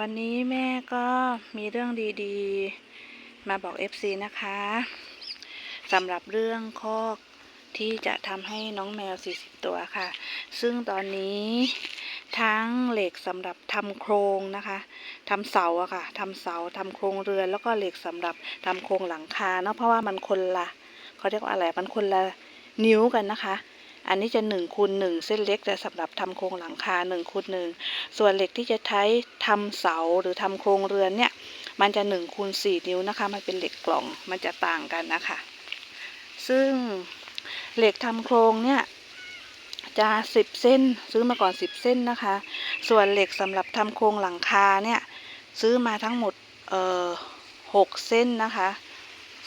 วันนี้แม่ก็มีเรื่องดีๆ มาบอก FC นะคะสำหรับเรื่องคอกที่จะทำให้น้องแมว 40 ตัวค่ะ ซึ่งตอนนี้ทั้งเหล็กสำหรับทำโครงนะคะทำเสาอะค่ะทำเสาทำโครงเรือน แล้วก็เหล็กสำหรับทำโครงหลังคาเนาะเพราะว่ามันคนละเขาเรียกว่าอะไรมันคนละนิ้วกันนะคะ อันนี้จะ1คูณ1เส้นเล็กแต่สำหรับทำโครงหลังคา1คูณ1ส่วนเหล็กที่จะใช้ทำเสาหรือทำโครงเรือนเนี่ย มันจะ1คูณ4นิ้วนะคะ มันเป็นเหล็กกล่องมันจะต่างกันนะคะ ซึ่งเหล็กทำโครงเนี่ยจะ10 เส้นซื้อมาก่อน 10 เส้นนะคะ ส่วนเหล็กสำหรับทำโครงหลังคาเนี่ยซื้อมาทั้งหมดเอ่อ6เส้นนะคะ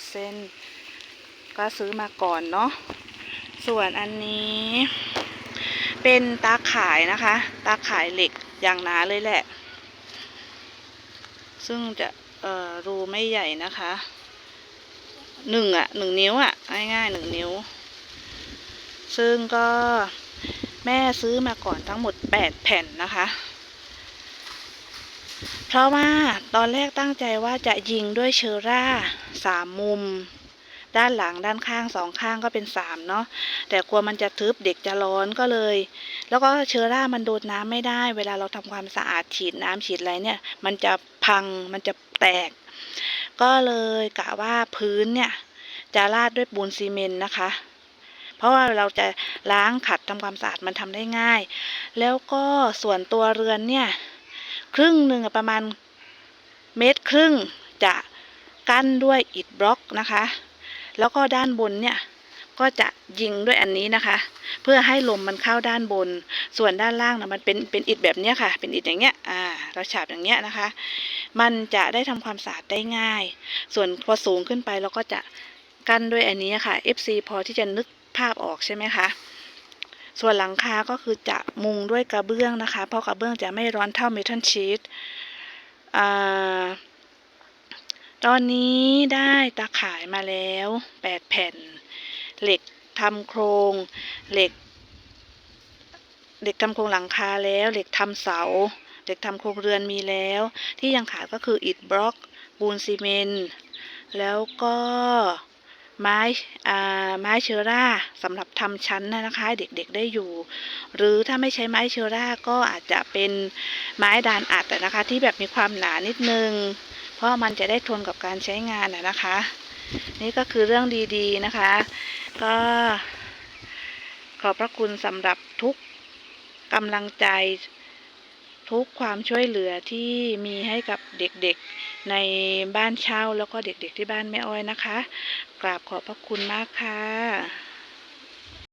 เส้น ก็ซื้อมาก่อนเนาะ ส่วนอันนี้ เป็นตาข่ายนะคะ ตาข่ายเหล็กอย่างหนาเลยแหละ ซึ่งจะรูไม่ใหญ่นะคะหนึ่งอะหนึ่งนิ้วอะง่ายๆหนึ่งนิ้ว ซึ่งก็แม่ซื้อมาก่อนทั้งหมดแปดแผ่นนะคะ เพราะว่าตอนแรกตั้งใจว่าจะยิงด้วยเชอร่าสามมุม ด้านหลังด้านข้างสองข้างก็เป็นสามเนาะแต่กลัวมันจะทึบเด็กจะร้อนก็เลย แล้วก็เชื้อรามันโดนน้ำไม่ได้ เวลาเราทำความสะอาดฉีดน้ำฉีดอะไรเนี่ย มันจะพังมันจะแตก ก็เลยกะว่าพื้นเนี่ย จะราดด้วยปูนซีเมนต์นะคะ เพราะว่าเราจะล้างขัดทำความสะอาดมันทำได้ง่าย แล้วก็ส่วนตัวเรือนเนี่ย ครึ่งหนึ่งประมาณเมตรครึ่งจะกั้นด้วยอิฐบล็อกนะคะ แล้วก็ด้านบนเนี่ยก็จะยิงด้วยอันนี้นะคะ เพื่อให้ลมมันเข้าด้านบน ส่วนด้านล่างนะมันเป็นเป็นอิฐแบบเนี้ยค่ะ เป็นอิฐอย่างเงี้ยอ่าเราฉาบอย่างเงี้ยนะคะ มันจะได้ทำความสะอาดได้ง่าย ส่วนพอสูงขึ้นไปเราก็จะกั้นด้วยอันนี้ค่ะ FC พอที่จะนึกภาพออกใช่ไหมคะส่วนหลังคาก็คือจะมุงด้วยกระเบื้องนะคะ เพราะกระเบื้องจะไม่ร้อนเท่าเมทัลชีตอ่า ตอนนี้ได้ตาข่ายมาแล้วแปดแผ่น เหล็กทำโครงเหล็กเหล็กทำโครงหลังคาแล้ว เหล็กทำเสา เหล็กทำโครงเรือนมีแล้ว ที่ยังขาดก็คืออิฐบล็อกปูนซีเมนต์แล้วก็ไม้อ่าไม้เชื้อราสำหรับทำชั้นนะคะเด็กๆได้อยู่ หรือถ้าไม่ใช้ไม้เชื้อราก็อาจจะเป็นไม้ดานอัดนะคะ ที่แบบมีความหนานิดนึง เพราะมันจะได้ทนกับการใช้งานนะคะ นี่ก็คือเรื่องดีๆนะคะ ก็ขอบพระคุณสำหรับทุกกำลังใจทุกความช่วยเหลือที่มีให้กับเด็กๆในบ้านเช่าแล้วก็เด็กๆที่บ้านแม่อ้อยนะคะ กราบขอบพระคุณมากค่ะ